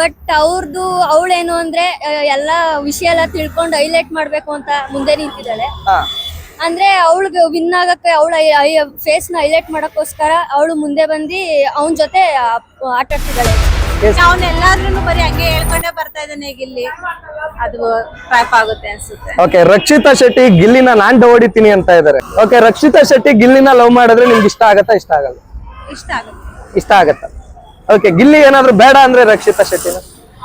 But ಅವ್ರದ್ದು ಅವಳೇನು ಅಂದ್ರೆ ಎಲ್ಲಾ ವಿಷಯ ಎಲ್ಲ ತಿಳ್ಕೊಂಡು ಹೈಲೈಟ್ ಮಾಡ್ಬೇಕು ಅಂತ ಮುಂದೆ ನಿಂತಿದ್ದಾಳೆ. ಅಂದ್ರೆ ಅವಳಿಗೆ ವಿನ್ ಆಗಕ್ಕೆ ಅವಳ ಫೇಸ್ನ ಹೈಲೈಟ್ ಮಾಡಕ್ಕೋಸ್ಕರ ಅವಳು ಮುಂದೆ ಬಂದು ಅವನ ಜೊತೆ ಆಟ ಆಡ್ತಿದ್ದಾಳೆ. ಅವನೆಲ್ಲಾದ್ರೂ ಬರೀ ಹಂಗೆ ಹೇಳ್ಕೊಂಡೇ ಬರ್ತಾ ಇದ್ದಾನೆ ಗಿಲ್ಲಿ ಇಲ್ಲಿ. ಅದು ಟ್ರ್ಯಾಪ್ ಆಗುತ್ತೆ ಅನ್ಸುತ್ತೆ. ಓಕೆ ರಕ್ಷಿತಾ ಶೆಟ್ಟಿ ಗಿಲ್ಲಿನ ನಾನ್ ಹೊಡಿತೀನಿ ಅಂತ ಇದಾರೆ. ಓಕೆ ರಕ್ಷಿತಾ ಶೆಟ್ಟಿ ಗಿಲ್ಲಿನ ಲವ್ ಮಾಡಿದ್ರೆ ನಿಮ್ಗೆ ಇಷ್ಟ ಆಗತ್ತಾ ಇಷ್ಟ ಆಗಲ್ಲ ಇಷ್ಟ ಆಗುತ್ತೆ. ಇಷ್ಟ ಆಗತ್ತ? ಓಕೆ ಗಿಲ್ಲಿ ಏನಾದ್ರು ಬೇಡ ಅಂದ್ರೆ ರಕ್ಷಿತಾ ಶೆಟ್ಟಿ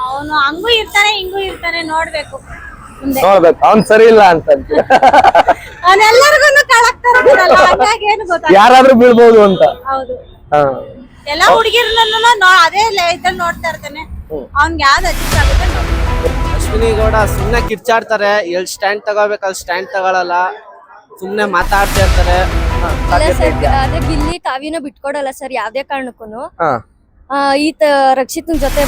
ಅವನು ಹಂಗೂ ಇರ್ತಾನೆ ಹಿಂಗೂ ಇರ್ತಾನೆ ನೋಡ್ಬೇಕು. ಮುಂದೆ. ನೋಡ್ಬೇಕು ಅವ್ನ್ ಸರಿ ಇಲ್ಲ ಅಂತ ಅವನೆಲ್ಲರಿಗೂ ಕಳಕ್ತಾರಲ್ಲ ಹಂಗಾಗಿ ಏನು ಗೊತ್ತಾಗ ಯಾರಾದ್ರೂ ಬೀಳ್ಬೋದು ಅಂತ. ಹೌದು. ಹಾ. ಎಲ್ಲಾ ಹುಡುಗಿರ್ನೂ ಅದೇ ಇದ್ರಲ್ಲಿ ನೋಡ್ತಾ ಇರ್ತಾನೆ. ಅವ್ನ್ಗೆ ಯಾವ್ದು ಅಡ್ಜಸ್ಟ್ ಆಗುತ್ತೆ ನೋಡ್ತಾನೆ. ಅಶ್ವಿನಿ ಗೌಡ ಸುಮ್ನೆ ಕಿರ್ಚಾಡ್ತಾರೆ ಎಲ್ ಸ್ಟ್ಯಾಂಡ್ ತಗೋಬೇಕು ಅಲ್ಲಿ ಸ್ಟ್ಯಾಂಡ್ ತಗೊಳಲ್ಲ ಸುಮ್ನೆ ಮಾತಾಡ್ತಾ ಇರ್ತಾರೆ. ಇಲ್ಲ ಅದೇ ಗಿಲ್ಲಿ ಕಾವ್ಯನ ಬಿಟ್ಕೊಡಲ್ಲ ಸರ್ ಯಾವ್ದೇ ಕಾರಣಕ್ಕೂ ಹಾ. ಈತ ರಕ್ಷಿತನ್ ಜೊತೆ.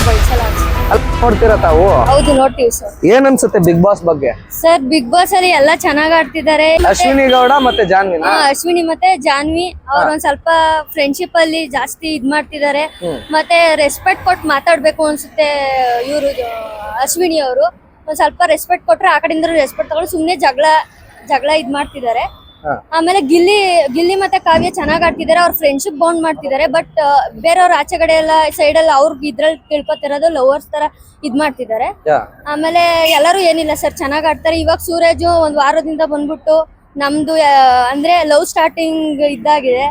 ಅಲ್ಲಿ ನೋಡ್ತೀರಾ ತಾವು? ಹೌದು ನೋಡ್ತೀವಿ ಸರ್. ಏನ್ ಅನ್ಸುತ್ತೆ ಬಿಗ್ ಬಾಸ್ ಬಗ್ಗೆ? ಸರ್ ಬಿಗ್ ಬಾಸ್ ಅಲ್ಲಿ ಎಲ್ಲ ಚೆನ್ನಾಗ್ ಆಡ್ತಿದ್ದಾರೆ. ಅಶ್ವಿನಿ ಗೌಡ ಮತ್ತೆ ಜಾನ್ವಿ ಆ, ಅಶ್ವಿನಿ ಮತ್ತೆ ಜಾನ್ವಿ ಅವ್ರ ಒಂದ್ ಸ್ವಲ್ಪ ಫ್ರೆಂಡ್ಶಿಪ್ ಅಲ್ಲಿ ಜಾಸ್ತಿ ಇದ್ ಮಾಡ್ತಿದ್ದಾರೆ. ಮತ್ತೆ ರೆಸ್ಪೆಕ್ಟ್ ಕೊಟ್ಟು ಮಾತಾಡ್ಬೇಕು ಅನ್ಸುತ್ತೆ ಇವರು ಅಶ್ವಿನಿ ಅವರು. ಒಂದ್ ಸ್ವಲ್ಪ ರೆಸ್ಪೆಕ್ಟ್ ಕೊಟ್ರೆ ಆ ಕಡೆಯಿಂದ ರೆಸ್ಪೆಕ್ಟ್ ತಗೊಂಡು ಸುಮ್ನೆ ಜಗಳ ಜಗಳ ಇದ್ ಮಾಡ್ತಿದ್ದಾರೆ. ಹಾ. ಆಮೇಲೆ ಗಿಲ್ಲಿ ಗಿಲ್ಲಿ ಮತ್ತೆ ಕಾವ್ಯ ಚೆನ್ನಾಗ್ ಆಡ್ತಿದಾರೆ ಅವ್ರ ಫ್ರೆಂಡ್ಶಿಪ್ ಬೌಂಡ್ ಮಾಡ್ತಿದ್ದಾರೆ ಬಟ್ ಬೇರೆಯವ್ರ ಆಚೆ ಕಡೆ ಎಲ್ಲ ಸೈಡ್ ಅಲ್ಲಿ ಅವ್ರ ಇದ್ರಲ್ಲಿ ತಿಳ್ಕೊತಿರೋದು ಲವರ್ಸ್ ತರ ಇದ್ ಮಾಡ್ತಿದ್ದಾರೆ ಆಮೇಲೆ ಎಲ್ಲರೂ ಏನಿಲ್ಲ ಸರ್ ಚೆನ್ನಾಗ್ ಆಡ್ತಾರೆ. ಇವಾಗ ಸೂರಜ್ ಒಂದ್ ವಾರದಿಂದ ಬಂದ್ಬಿಟ್ಟು ನಮ್ದು ಅಂದ್ರೆ ಲವ್ ಸ್ಟಾರ್ಟಿಂಗ್ ಇದ್ದಾಗಿದೆ.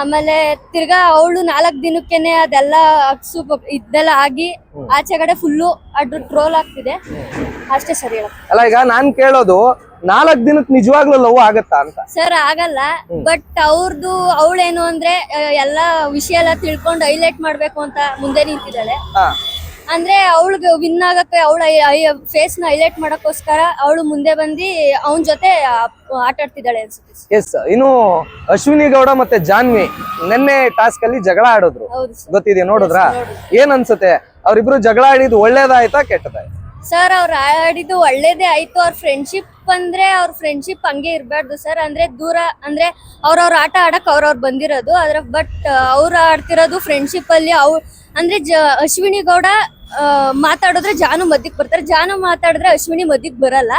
ಆಮೇಲೆ ತಿರ್ಗಾ ಅವಳು ನಾಲ್ಕ್ ದಿನಕ್ಕೆನೆ ಅದೆಲ್ಲ ಅಕ್ಸು ಇದೆಲ್ಲ ಆಗಿ ಆಚೆ ಕಡೆ ಫುಲ್ಲು ಅದು ಟ್ರೋಲ್ ಆಗ್ತಿದೆ. ಅಷ್ಟೇ ಸರಿ ಅಲ್ಲ ಈಗ ನಾನ್ ಕೇಳೋದು ನಾಲ್ಕ್ ದಿನಕ್ ನಿಜವಾಗ್ಲೂ ಲವ್ ಆಗತ್ತಾ ಅಂತ? ಸರ್ ಆಗಲ್ಲ. ಬಟ್ ಅವ್ರದ್ದು ಅವಳೇನು ಅಂದ್ರೆ ಎಲ್ಲಾ ವಿಷಯ ಎಲ್ಲ ತಿಳ್ಕೊಂಡು ಹೈಲೈಟ್ ಮಾಡ್ಬೇಕು ಅಂತ ಮುಂದೆ ನಿಂತಿದ್ದಾಳೆ. ಹಾ. ಅಂದ್ರೆ ಅವಳಿಗೆ ವಿನ್ ಆಗಕ್ಕೆ ಅವಳ ಫೇಸ್ನ ಹೈಲೈಟ್ ಮಾಡಕ್ಕೋಸ್ಕರ ಅವಳು ಮುಂದೆ ಬಂದು ಅವನ ಜೊತೆ ಆಟ ಆಡ್ತಿದ್ದಾಳೆ ಅನ್ಸುತ್ತೆ ಎಸ್ ಇನ್ನು ಅಶ್ವಿನಿ ಗೌಡ ಮತ್ತೆ ಜಾನ್ವಿ ನಿನ್ನೆ ಟಾಸ್ಕ್ ಅಲ್ಲಿ ಜಗಳ ಆಡಿದ್ರು. ಗೊತ್ತಿದೆ ನೋಡಿದ್ರಾ? ಏನ್ ಅನ್ಸುತ್ತೆ? ಅವ್ರಿಬ್ರು ಜಗಳ ಆಡಿದ್ ಒಳ್ಳೇದಾಯ್ತಾ ಕೆಟ್ಟದಾಯ್ತಾ? ಸರ್ ಅವ್ರು ಆಡಿದ್ದು ಒಳ್ಳೇದೇ ಆಯ್ತು. ಅವ್ರ ಫ್ರೆಂಡ್ಶಿಪ್ ಅಂದ್ರೆ ಅವ್ರ ಫ್ರೆಂಡ್ಶಿಪ್ ಹಂಗೆ ಇರಬಾರ್ದು ಸರ್ ಅಂದ್ರೆ ದೂರ ಅಂದ್ರೆ ಅವ್ರವ್ರ ಆಟ ಆಡಕ್ ಅವ್ರವ್ರು ಬಂದಿರೋದು. ಆದ್ರೆ ಬಟ್ ಅವ್ರು ಆಡ್ತಿರೋದು ಫ್ರೆಂಡ್ಶಿಪ್ ಅಲ್ಲಿ ಅವ್ ಅಂದ್ರೆ ಜ ಅಶ್ವಿನಿ ಗೌಡ ಮಾತಾಡಿದ್ರೆ ಜಾನು ಮದ್ದಿಗೆ ಬರ್ತಾರೆ. ಜಾನು ಮಾತಾಡಿದ್ರೆ ಅಶ್ವಿನಿ ಮದ್ದಿಗೆ ಬರಲ್ಲ.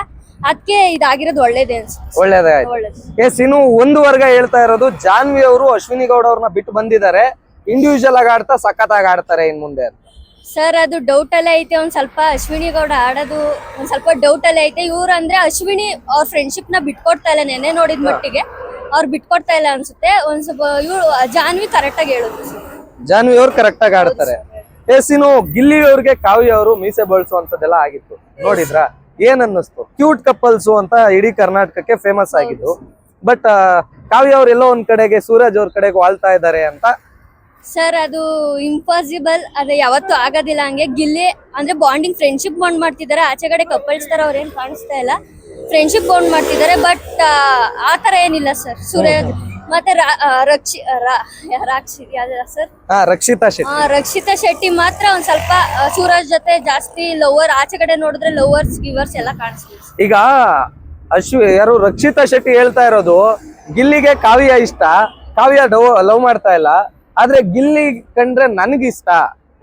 ಅದಕ್ಕೆ ಇದಾಗಿರೋದು ಒಳ್ಳೇದೇ ಅನ್ಸುತ್ತೆ ಒಳ್ಳೇದೇ ಒಳ್ಳೇದು. ಎಸ್ ಇನ್ನು ಒಂದು ವರ್ಗ ಹೇಳ್ತಾ ಇರೋದು ಜಾನ್ವಿ ಅವರು ಅಶ್ವಿನಿ ಗೌಡ ಅವ್ರನ್ನ ಬಿಟ್ಟು ಬಂದಿದ್ದಾರೆ. ಇಂಡಿವಿಜುವಲ್ ಆಗಿ ಆಡ್ತಾ ಸಖತ್ತಾಗಿ ಆಡ್ತಾರೆ ಇನ್ ಮುಂದೆ ಸರ್ ಅದು ಡೌಟ್ ಅಲ್ಲೇ ಐತೆ. ಒಂದ್ ಸ್ವಲ್ಪ ಅಶ್ವಿನಿ ಗೌಡ ಆಡೋದು ಒಂದ್ ಸ್ವಲ್ಪ ಡೌಟ್ ಅಲ್ಲೇ ಐತೆ. ಇವ್ರ ಅಂದ್ರೆ ಅಶ್ವಿನಿ ಅವ್ರ ಫ್ರೆಂಡ್ಶಿಪ್ನ ಬಿಟ್ಕೊಡ್ತಾ ಇಲ್ಲ ನೆನೆ ನೋಡಿದ ಮಟ್ಟಿಗೆ. ಅವ್ರು ಬಿಟ್ಕೊಡ್ತಾ ಇಲ್ಲ ಅನ್ಸುತ್ತೆ. ಒಂದ್ ಸ್ವಲ್ಪ ಇವ್ರು ಜಾನ್ವಿ ಕರೆಕ್ಟ್ ಆಗಿ ಹೇಳುದು. ಜಾನ್ವಿ ಅವ್ರು ಕರೆಕ್ಟ್ ಆಗಿ ಆಡ್ತಾರೆ. ಎಸ್ ಇನ್ನು ಗಿಲ್ಲಿ ಅವ್ರಿಗೆ ಕಾವ್ಯ ಅವರು ಮೀಸೆ ಬಳಸುವಂತದೆಲ್ಲ ಆಗಿತ್ತು. ನೋಡಿದ್ರಾ? ಏನ್ ಅನ್ನಿಸ್ತು? ಕ್ಯೂಟ್ ಕಪಲ್ಸ್ ಅಂತ ಇಡೀ ಕರ್ನಾಟಕಕ್ಕೆ ಫೇಮಸ್ ಆಗಿದ್ದು. ಬಟ್ ಕಾವ್ಯ ಅವ್ರು ಎಲ್ಲೋ ಒಂದ್ ಕಡೆಗೆ ಸೂರಜ್ ಅವ್ರ ಕಡೆಗೆ ವಾಳ್ತಾ ಇದ್ದಾರೆ ಅಂತ ಸರ್ ಅದು ಇಂಪಾಸಿಬಲ್ ಅದು ಯಾವತ್ತೂ ಆಗೋದಿಲ್ಲ. ಹಂಗೆ ಗಿಲ್ಲಿ ಅಂದ್ರೆ ಬಾಂಡಿಂಗ್ ಫ್ರೆಂಡ್ಶಿಪ್ ಬಾಂಡ್ ಮಾಡ್ತಿದ್ದಾರೆ. ಆಚೆ ಕಡೆ ಕಪಲ್ಸ್ ತರ ಅವ್ರೇನ್ ಕಾಣಿಸ್ತಾ ಇಲ್ಲ. ಫ್ರೆಂಡ್ಶಿಪ್ ಬಾಂಡ್ ಮಾಡ್ತಿದ್ದಾರೆ ಬಟ್ ಆ ತರ ಏನಿಲ್ಲ ಸರ್ ಸೂರ್ಯ ಮತ್ತೆ ರಕ್ಷಿ ರಾಕ್ಷಿ ಸರ್ ರಕ್ಷಿತಾ ಶೆಟ್ಟಿ. ರಕ್ಷಿತಾ ಶೆಟ್ಟಿ ಮಾತ್ರ ಒಂದ್ ಸ್ವಲ್ಪ ಸೂರಜ್ ಜೊತೆ ಜಾಸ್ತಿ ಲವರ್ ಆಚೆ ಕಡೆ ನೋಡಿದ್ರೆ ಲವರ್ಸ್ ಗಿವರ್ಸ್ ಎಲ್ಲ ಕಾಣಿಸ್ತೀವಿ ಈಗ ಅಶ್ವಿ ಯಾರು ರಕ್ಷಿತಾ ಶೆಟ್ಟಿ ಹೇಳ್ತಾ ಇರೋದು ಗಿಲ್ಲಿಗೆ ಕಾವ್ಯ ಇಷ್ಟ. ಕಾವ್ಯ ಲವ್ ಮಾಡ್ತಾ ಇಲ್ಲ. ಆದ್ರೆ ಗಿಲ್ಲಿ ಕಂಡ್ರೆ ನನ್ಗಿಷ್ಟ.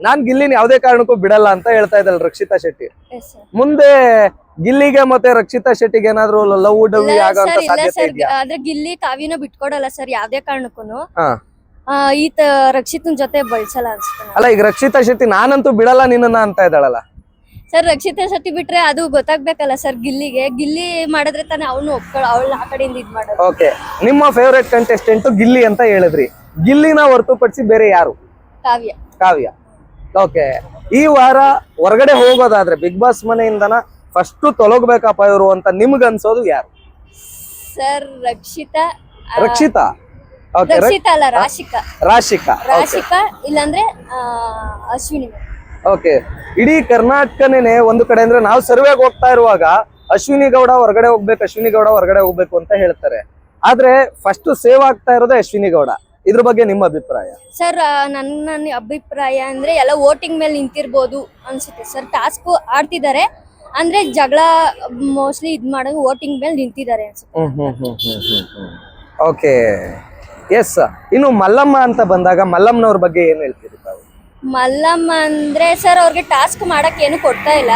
ನಾನ್ ಗಿಲ್ಲಿನ ಯಾವ್ದೇ ಕಾರಣಕ್ಕೂ ಬಿಡಲ್ಲ ಅಂತ ಹೇಳ್ತಾ ಇದ್ದಲ್ಲ ರಕ್ಷಿತಾ ಶೆಟ್ಟಿ. ಮುಂದೆ ಗಿಲ್ಲಿಗೆ ಮತ್ತೆ ರಕ್ಷಿತಾ ಶೆಟ್ಟಿಗೆ ಏನಾದ್ರು ಲವ್ ಡವಿ ಆಗೋಂತ ಸಾಧ್ಯತೆ ಇದೆಯಾ? ಆದ್ರೆ ಗಿಲ್ಲಿ ಕಾವ್ಯನ ಬಿಟ್ಕೊಡಲ್ಲ ಸರ್ ಯಾವ್ದೇ ಕಾರಣಕ್ಕೂ ಹಾ. ಈತ ರಕ್ಷಿತನ್ ಜೊತೆ ಬಳಸಲ್ಲ ಅನ್ಸುತ್ತೆ ಅಲ್ಲ ಈಗ ರಕ್ಷಿತಾ ಶೆಟ್ಟಿ ನಾನಂತೂ ಬಿಡಲ್ಲ ನಿನ್ನ ಅಂತ ಇದ್ದಾಳಲ್ಲ. ಸರ್ ರಕ್ಷಿತಾ ಶೆಟ್ಟಿ ಬಿಟ್ರೆ ಅದು ಗೊತ್ತಾಗ್ಬೇಕಲ್ಲ ಸರ್ ಗಿಲ್ಲಿಗೆ. ಗಿಲ್ಲಿ ಮಾಡಿದ್ರೆ ತಾನೇ ಅವನು ಒಪ್ಕೊಳ್ಳ ಅವಳ ಆ ಕಡೆಯಿಂದ ಇದ್ ಮಾಡೋದು. ಓಕೆ ನಿಮ್ಮ ಫೇವ್ರೆಟ್ ಕಂಟೆಸ್ಟೆಂಟ್ ಗಿಲ್ಲಿ ಅಂತ ಹೇಳಿದ್ರಿ. ಗಿಲ್ಲಿನ ಹೊರತುಪಡಿಸಿ ಬೇರೆ ಯಾರು? ಕಾವ್ಯ. ಕಾವ್ಯ. ಓಕೆ ಈ ವಾರ ಹೊರಗಡೆ ಹೋಗೋದಾದ್ರೆ ಬಿಗ್ ಬಾಸ್ ಮನೆಯಿಂದನ ಫಸ್ಟ್ ತೊಲಗ್ಬೇಕಪ್ಪ ಇವರು ಅಂತ ನಿಮ್ಗ್ ಅನ್ಸೋದು ಯಾರು? ಸರ್ ರಕ್ಷಿತಾ ರಕ್ಷಿತಾ. ಓಕೆ ರಕ್ಷಿತಾ ಅಲ್ಲ ರಾಶಿಕಾ. ರಾಶಿಕಾ. ರಾಶಿಕಾ ಇಲ್ಲಾಂದ್ರೆ ಆ, ಅಶ್ವಿನಿ ಓಕೆ ಇಡೀ ಕರ್ನಾಟಕನೇ ಒಂದು ಕಡೆ ಅಂದ್ರೆ ನಾವು ಸರ್ವೆಗೆ ಹೋಗ್ತಾ ಇರುವಾಗ ಅಶ್ವಿನಿ ಗೌಡ ಹೊರಗಡೆ ಹೋಗ್ಬೇಕು ಅಶ್ವಿನಿ ಗೌಡ ಹೊರಗಡೆ ಹೋಗ್ಬೇಕು ಅಂತ ಹೇಳ್ತಾರೆ. ಆದ್ರೆ ಫಸ್ಟ್ ಸೇವ್ ಆಗ್ತಾ ಇರೋದೇ ಅಶ್ವಿನಿ ಗೌಡ. ಇದ್ರ ಬಗ್ಗೆ ನಿಮ್ಮ ಅಭಿಪ್ರಾಯ? ಸರ್ ನನ್ನ ಅಭಿಪ್ರಾಯ ಅಂದ್ರೆ ಎಲ್ಲ ವೋಟಿಂಗ್ ಮೇಲೆ ನಿಂತಿರ್ಬೋದು ಅನ್ಸುತ್ತೆ. ಸರ್ ಟಾಸ್ಕ್ ಆಡ್ತಿದ್ದಾರೆ. ಅಂದ್ರೆ ಜಗಳ ಮೋಸ್ಟ್ಲಿ ಇದ್ ಮಾಡೋದು ವೋಟಿಂಗ್ ಮೇಲೆ ನಿಂತಿದ್ದಾರೆ ಅನ್ಸುತ್ತೆ. ಓಕೆ. ಎಸ್ ಇನ್ನು ಮಲ್ಲಮ್ಮ ಅಂತ ಬಂದಾಗ ಮಲ್ಲಮ್ಮನವ್ರ ಬಗ್ಗೆ ಏನ್ ಹೇಳ್ತೀರಿ ತಾವು? ಮಲ್ಲಮ್ಮ ಅಂದ್ರೆ ಸರ್ ಅವ್ರಿಗೆ ಟಾಸ್ಕ್ ಮಾಡಕ್ ಏನು ಕೊಡ್ತಾ ಇಲ್ಲ.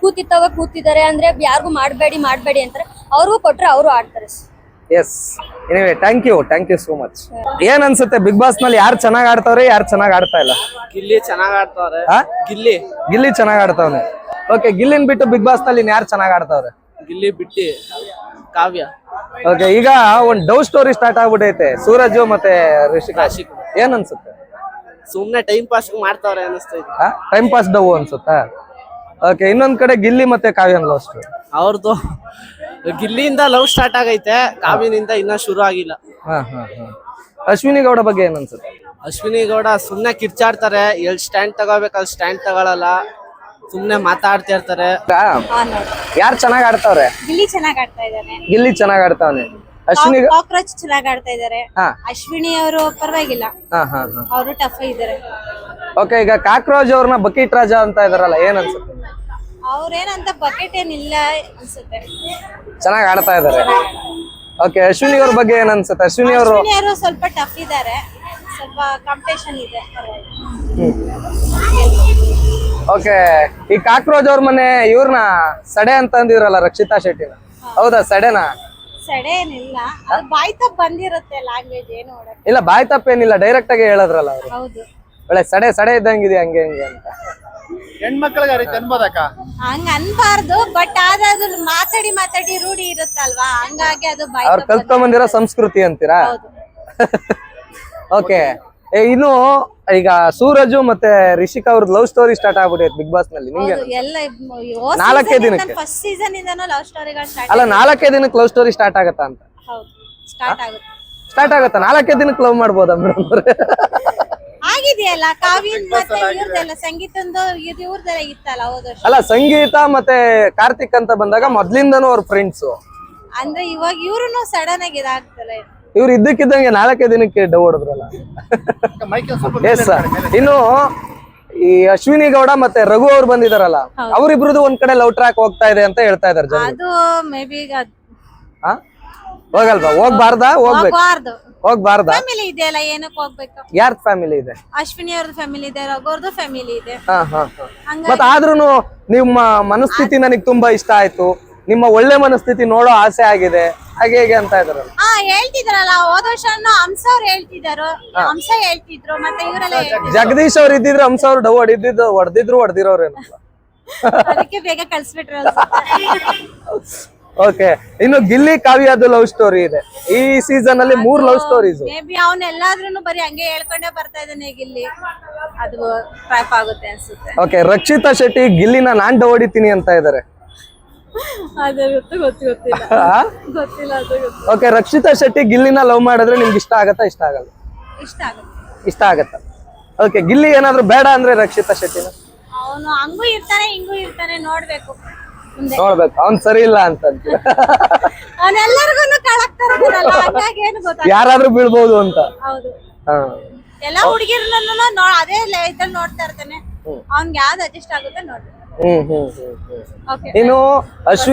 ಕೂತಿತ್ತವ ಕೂತಿದ್ದಾರೆ ಅಂದ್ರೆ ಯಾರಿಗೂ ಮಾಡಬೇಡಿ ಮಾಡಬೇಡಿ ಅಂತಾರೆ. ಅವ್ರಿಗೂ ಕೊಟ್ರೆ ಅವರು ಆಡ್ತಾರೆ. Yes anyway thank you thank you so much ಏನ್ ಅನ್ಸುತ್ತೆ? ಬಿಗ್ ಬಾಸ್ನಲ್ಲಿ ಯಾರು ಚೆನ್ನಾಗ್ ಆಡ್ತಾವ್ರೆ ಯಾರು ಚೆನ್ನಾಗ್ ಆಡ್ತಾ ಇಲ್ಲ? ಗಿಲ್ಲಿ ಚೆನ್ನಾಗ್ ಆಡ್ತಾವ್ರೆ. ಆ? ಗಿಲ್ಲಿ. ಗಿಲ್ಲಿ ಚೆನ್ನಾಗ್ ಆಡ್ತಾವ್ನೆ. ಓಕೆ ಗಿಲ್ಲಿನ್ ಬಿಟ್ಟು ಬಿಗ್ ಬಾಸ್ನಲ್ಲಿ ಯಾರು ಚೆನ್ನಾಗ್ ಆಡ್ತಾವ್ರೆ? ಗಿಲ್ಲಿ ಬಿಟ್ಟಿ ಕಾವ್ಯ. ಓಕೆ ಈಗ ಒಂದ್ ಡವ್ ಸ್ಟೋರಿ ಸ್ಟಾರ್ಟ್ ಆಗ್ಬಿಟ್ಟೈತೆ ಸೂರಜ್ ಮತ್ತೆ ರಿಷಿಕಾ. ಏನ್ ಅನ್ಸುತ್ತೆ? ಸುಮ್ನೆ ಟೈಮ್ ಪಾಸ್ ಮಾಡ್ತಾವ್ರೆ ಅನಿಸ್ತೈತಿ ಟೈಮ್ ಪಾಸ್ ಡವ್ ಅನ್ಸುತ್ತಾ? ಓಕೆ ಇನ್ನೊಂದ್ ಕಡೆ ಗಿಲ್ಲಿ ಮತ್ತೆ ಕಾವ್ಯನ್ ಲವ್ ಸ್ಟೋರಿ ಅವ್ರದ್ದು ಗಿಲ್ಲಿಯಿಂದ ಲವ್ ಸ್ಟಾರ್ಟ್ ಆಗೈತೆ ಕಾವಿನಿಂದ ಇನ್ನ ಶುರು ಆಗಿಲ್ಲ. ಹಾ ಹಾ ಹಾ. ಅಶ್ವಿನಿ ಗೌಡ ಬಗ್ಗೆ ಏನ್ ಅನ್ಸುತ್ತೆ? ಅಶ್ವಿನಿ ಗೌಡ ಸುಮ್ನೆ ಕಿರ್ಚಾಡ್ತಾರೆ ಎಲ್ ಸ್ಟ್ಯಾಂಡ್ ತಗೋಬೇಕು ಅಲ್ಲಿ ಸ್ಟ್ಯಾಂಡ್ ತಗೊಳಲ್ಲ. ಸುಮ್ನೆ ಮಾತಾಡ್ತಾ ಇರ್ತಾರೆ. ಯಾರು ಚೆನ್ನಾಗ್ ಆಡ್ತಾವ್ರೆ? ಗಿಲ್ಲಿ ಚೆನ್ನಾಗ್ ಆಡ್ತಾ ಇದ್ದಾನೆ ಗಿಲ್ಲಿ ಚೆನ್ನಾಗ್ ಆಡ್ತಾವನೆ. ಅಶ್ವಿನಿ ಗ- ಕಾಕ್ರೋಚ್ ಚೆನ್ನಾಗ್ ಆಡ್ತಾ ಇದಾರೆ. ಹಾ. ಅಶ್ವಿನಿ ಅವರು ಪರವಾಗಿಲ್ಲ. ಹಾ ಹಾ ಹಾ. ಅವರು ಟಫ್ ಇದಾರೆ. ಓಕೆ ಈಗ ಕಾಕ್ರೋಜ್ ಅವ್ರನ್ನ ಬಕೀಟ್ ರಾಜ ಅಂತ ಇದಾರಲ್ಲ ಏನ್ ಅನ್ಸುತ್ತೆ? ಅವ್ರೇನಂತ ಬಕೆಟ್ ಏನಿಲ್ಲ ಅನ್ಸುತ್ತೆ. ಚೆನ್ನಾಗಿ ಆಡ್ತಾ ಇದಾರೆ. ಓಕೆ ಅಶ್ವಿನಿ ಅವ್ರ ಬಗ್ಗೆ ಏನ್ ಅನ್ಸುತ್ತೆ? ಅಶ್ವಿನಿ ಅವರು ಸ್ವಲ್ಪ ಟಫ್ ಇದಾರೆ. ಸ್ವಲ್ಪ ಕಾಂಪಿಟೇಷನ್ ಇದೆ. ಓಕೆ ಈ ಕಾಕ್ರೋಜ್ ಅವ್ರ ಮನೆ ಇವ್ರನ್ನ ಸಡೆ ಅಂತ ಅಂದಿದ್ರಲ್ಲ ರಕ್ಷಿತಾ ಶೆಟ್ಟಿ ಹೌದಾ. ಸಡೆನಾ? ಸಡೆ ಏನಿಲ್ಲ. ಅದು ಬಾಯ್ ತಪ್ಪ ಬಂದಿರುತ್ತೆ ಲ್ಯಾಂಗ್ವೇಜ್ ಏನು ನೋಡಕ್ ಇಲ್ಲ ಬಾಯ್ ತಪ್ಪೇನಿಲ್ಲ ಡೈರೆಕ್ಟ್ ಆಗಿ ಹೇಳದ್ರಲ್ಲ ಅವ್ರು. ಹೌದು. ಒಳ್ಳೆ ಸಡೆ ಸಡೆ ಇದ್ದಂಗಿದೆ ಹಂಗೆ ಹಂಗೆ ಅಂತ. ಹೆಣ್ಮಕ್ಳಿಗೆ ರೀತಿ ಅನ್ಬೋದಕ್ಕ? ಹಂಗ ಅನ್ಬಾರ್ದು ಬಟ್ ಆದ್ರೆ ಅದು ಮಾತಾಡಿ ಮಾತಾಡಿ ರೂಢಿ ಇರುತ್ತಲ್ವಾ? ಹಂಗಾಗಿ ಅದು ಬಾಯ್ ಅವ್ರು ಕಲ್ತ್ಕೊಂಡ್ ಬಂದಿರೋ ಸಂಸ್ಕೃತಿ ಅಂತೀರಾ? ಹೌದು. ಓಕೆ ಇನ್ನು ಈಗ ಸೂರಜು ಮತ್ತೆ ರಿಷಿಕಾ ಅವ್ರದ್ದು ಲವ್ ಸ್ಟೋರಿ ಸ್ಟಾರ್ಟ್ ಆಗ್ಬಿಟ್ಟೈತೆ ಬಿಗ್ ಬಾಸ್ನಲ್ಲಿ. ನಿಮ್ಗೆ? ಹೌದು ಎಲ್ಲ ನಾಲ್ಕೇ ದಿನಕ್ಕೆ. ಫಸ್ಟ್ ಸೀಸನ್ ಇಂದನೂ ಲವ್ ಸ್ಟೋರಿಗಳು ಸ್ಟಾರ್ಟ್ ಅಲ್ಲ ನಾಲ್ಕೇ ದಿನಕ್ಕೆ ಲವ್ ಸ್ಟೋರಿ ಸ್ಟಾರ್ಟ್ ಆಗತ್ತಾ ಅಂತ? ಹೌದು ಸ್ಟಾರ್ಟ್ ಆಗುತ್ತೆ. ಸ್ಟಾರ್ಟ್ ಆಗತ್ತಾ? ನಾಲ್ಕೇ ದಿನಕ್ಕೆ ಲವ್ ಮಾಡ್ಬೋದ ಮೇಡಮ್ ಆಗಿದೆಯಲ್ಲ ಕಾವ್ಯನ್ ಮತ್ತೆ ಇವ್ರದೆಲ್ಲ ಸಂಗೀತಂದು ಇದು ಇವ್ರದೆಲ್ಲ ಇತ್ತಲ್ಲ ಹೋದ ವರ್ಷ? ಅಲ್ಲ ಸಂಗೀತ ಮತ್ತೆ ಕಾರ್ತಿಕ್ ಅಂತ ಬಂದಾಗ ಮೊದ್ಲಿಂದನೂ ಅವ್ರ ಫ್ರೆಂಡ್ಸ್ ಅಂದ್ರೆ ಇವಾಗ ಇವ್ರು ಸಡನ್ ಆಗಿ ಇದಾಗ್ತಲ್ಲ ಇವ್ರು ಇದ್ದಕ್ಕಿದ್ದಂಗೆ ನಾಲ್ಕೇ ದಿನಕ್ಕೆ ಡವ್ ಹೊಡೆದ್ರಲ್ಲ. ಮೈಕ್ ಎಸ್ ಸರ್ ಇನ್ನು ಈ ಅಶ್ವಿನಿ ಗೌಡ ಮತ್ತೆ ರಘು ಅವ್ರು ಬಂದಿದಾರಲ್ಲ ಅವ್ರಿಬ್ರದ್ದು ಒಂದ್ ಕಡೆ ಲವ್ ಟ್ರ್ಯಾಕ್ ಹೋಗ್ತಾ ಇದೆ ಅಂತ ಹೇಳ್ತಾ ಇದಾರೆ ಜನ. ಅದು ಮೇ ಬಿ ಹಾ ಹೋಗಲ್ವಾ? ಹೋಗ್ಬಾರ್ದಾ? ಹೋಗ್ಬೇಕು. ಹೋಗ್ಬಾರ್ದು? ಫ್ಯಾಮಿಲಿ ಇದೆಯಲ್ಲ ಏನಕ್ಕೆ ಹೋಗ್ಬೇಕು? ಯಾರ್ದ್ ಫ್ಯಾಮಿಲಿ ಇದೆ? ಅಶ್ವಿನಿ ಅವ್ರದ್ದು ಫ್ಯಾಮಿಲಿ ಇದೆ ರಘುವರ್ದು ಫ್ಯಾಮಿಲಿ ಇದೆ. ಹಾ ಹಾ ಹಾ. ಹಂಗಾಗಿ ಮತ್ ಆದ್ರೂನು ನಿಮ್ಮ ಮನಸ್ಥಿತಿ ನನಗೆ ತುಂಬಾ ಇಷ್ಟ ಆಯ್ತು. ನಿಮ್ಮ ಒಳ್ಳೆ ಮನಸ್ಥಿತಿ ನೋಡೋ ಆಸೆ ಆಗಿದೆ. ಹಾಗೆ ಹೇಗೆ ಅಂತ ಇದಾರಲ್ಲ? ಹಾ ಹೇಳ್ತಿದ್ರಲ್ಲ ಹೋದ ವರ್ಷನು ಹಂಸ ಅವ್ರು ಹೇಳ್ತಿದ್ರು ಹಂಸ ಹೇಳ್ತಿದ್ರು ಮತ್ತೆ ಇವರೆಲ್ಲ ಜಗದೀಶ್ ಅವ್ರು ಇದ್ದಿದ್ರು ಹಂಸ ಅವ್ರು ಡವ್ ಹೊಡಿದಿದ್ದು ಹೊಡೆದಿದ್ರು ಹೊಡೆದಿರೋರೇನಲ್ಲ ಅದಕ್ಕೆ ಬೇಗ ಕಳ್ಸ್ಬಿಟ್ರು ಅನ್ಸುತ್ತೆ. ಓಕೆ ಇನ್ನು ಗಿಲ್ಲಿ ಕಾವ್ಯದ ಲವ್ ಸ್ಟೋರಿ ಇದೆ. ಈ ಸೀಸನ್ ಅಲ್ಲಿ ಮೂರ್ ಲವ್ ಸ್ಟೋರೀಸ್ ಮೇಬಿ ಅವ್ನ ಎಲ್ಲಾದ್ರೂ ಬರೀ ಹಂಗೆ ಹೇಳ್ಕೊಂಡೇ ಬರ್ತಾ ಇದ್ದಾನೆ ಈಗ ಅದು ಟ್ರ್ಯಾಪ್ ಆಗುತ್ತೆ ಅನ್ಸುತ್ತೆ. ಓಕೆ ರಕ್ಷಿತಾ ಶೆಟ್ಟಿ ಗಿಲ್ಲಿನ ನಾನ್ ಹೊಡಿತೀನಿ ಅಂತ ಇದಾರೆ. ಓಕೆ ರಕ್ಷಿತಾ ಶೆಟ್ಟಿ ಗಿಲ್ಲಿನ ಲವ್ ಮಾಡಿದ್ರೆ ನಿಮ್ಗೆ ಇಷ್ಟ ಆಗತ್ತಾ ಇಷ್ಟ ಆಗಲ್ಲ? ಇಷ್ಟ ಆಗುತ್ತೆ. ಇಷ್ಟ ಆಗತ್ತ? ಓಕೆ ಗಿಲ್ಲಿ ಏನಾದ್ರು ಬೇಡ ಅಂದ್ರೆ ರಕ್ಷಿತಾ ಶೆಟ್ಟಿನ? ಅವನು ಹಂಗೂ ಇರ್ತಾನೆ ಹಿಂಗೂ ಇರ್ತಾನೆ ನೋಡ್ಬೇಕು. ನೋಡ್ಬೇಕು ಅವ್ನ್ ಸರಿ ಇಲ್ಲ ಅಂತ ಯಾರಾದ್ರೂ ಬೀಳ್ಬಹುದು ಅಂತ. ಎಲ್ಲಾ ಹುಡುಗಿರ್ನೂ ನೋ ಅದೇ ಇದ್ರಲ್ಲಿ ನೋಡ್ತಾ ಇರ್ತಾನೆ. ಅವ್ನ್ಗೆ ಯಾವ್ದು ಅಡ್ಜಸ್ಟ್ ಆಗುತ್ತೆ ನೋಡಿ ಹ್ಮ್ ಹ್ಮ್ ಹ್ಮ್ ಇನ್ನು ಅಶ್ವಿನ್